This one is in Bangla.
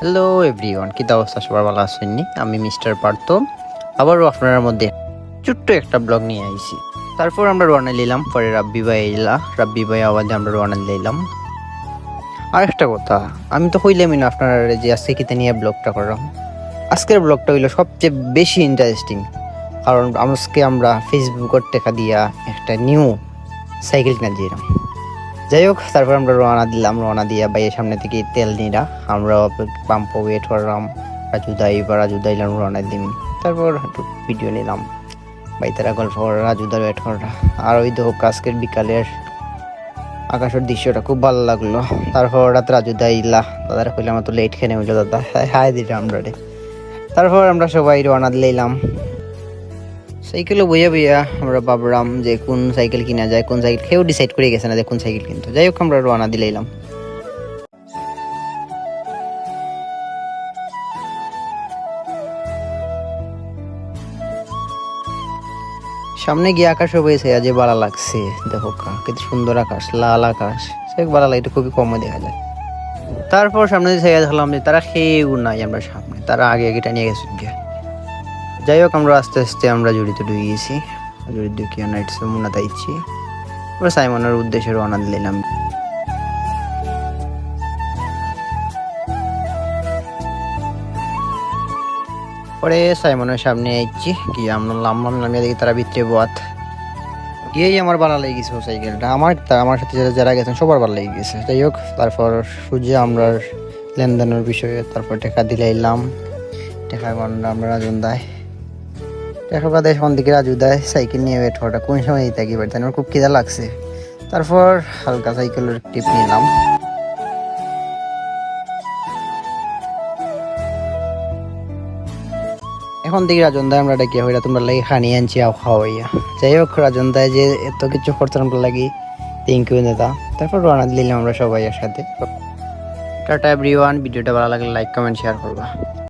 হ্যালো এভরিওয়ান কী অবস্থা? সবার ভালো আসেননি আমি মিস্টার পার্থ। আবারও আপনার মধ্যে ছোট্ট একটা ব্লগ নিয়ে আইছি। তারপর আমরা রওনা নিলাম পরে রাব্বি ভাই এলা। রাব্বি ভাই আওয়াজে আমরা রওনা নিলাম আর একটা কথা, আমি তো হইলামই না আপনারা যে আজকে কিতে নিয়ে ব্লগটা করলাম। আজকের ব্লগটা হইল সবচেয়ে বেশি ইন্টারেস্টিং কারণ আজকে আমরা ফেসবুকের টেকা দিয়া একটা নিউ সাইকেল কিনে দিলাম। যাই হোক তারপর আমরা রওনা দিলাম রওনা দিয়া বাইয়ের সামনে থেকে তেল নিরা আমরা পাম্প ওয়েট করলাম রাজু দাই বা রাজু দাইলাম রওনা দিম তারপর একটু ভিডিও নিলাম বাই তারা গল্প করা রাজু দার ওয়েট করা আর ওই তো আজকের বিকালের আকাশের দৃশ্যটা খুব ভালো লাগল তারপর রাত রাজু ইলা দাদারা কইলাম তো লেট খেয়ে হইল দাদা হাই দিলাম আমরা রে তারপর আমরা সবাই রওনা দিলাম সাইকেলও বইয়া বইয়া আমরা ভাবলাম যে কোন সাইকেল কিনা যায় কোন সাইকেল কেউ ডিসাইড করে গেছে না যে কোন সাইকেল কিনতো। যাই হোক আমরা রওনা দিলাম। সামনে গিয়ে আকাশ হয়েছে যে ভালো লাগছে। দেখো কা, কত সুন্দর আকাশ লাল আকাশ। সে ভালো লাগে খুবই কম দেখা যায়। তারপর সামনে যে দিয়ে দেখলাম যে তারা খেয়েও নাই আমরা সামনে। তারা আগে আগে টানিয়ে গেছে গিয়া। যাই হোক আমরা আস্তে আস্তে আমরা জড়িত ঢুকে গেছি জড়িত ঢুকিয়ে নাইট মুনা তাইছি। আমরা সাইমনের উদ্দেশ্যে রওনা দিলাম। পরে সাইমনের সামনে আইছি। কি, আমরা নামলাম নামিয়ে দেখি তারা ভিতরে বাত গিয়েই আমার ভালো লেগে গেছে সাইকেলটা। আমার আমার সাথে যারা যারা গেছেন, সবার ভালো লেগে গেছে যাই হোক তারপর সূর্য আমরা লেনদেনের বিষয়ে তারপর টাকা দিলাইলাম। টাকা আমরা রাজন দেয়। টাকা বাদে সন দিকে রাজু দেয়, সাইকেল নিয়ে ওয়েট করাটা কোন সময় দিতে কি পারতেন আমার খুব খিদা লাগছে। তারপর হালকা সাইকেলের টিপ নিলাম। এখন দেখি রাজন দায়, আমরা ডেকে হইরা তোমরা লাগি খানি আনছি, আও খাওয়াইয়া। যাই হোক, রাজন দায় যে এত কিছু করতেন আমরা লাগি থ্যাংক ইউ দাদা। তারপর রওনা দিলাম আমরা সবাই একসাথে। টাটা এভরিওয়ান ভিডিওটা ভালো লাগলে লাইক কমেন্ট শেয়ার করবা।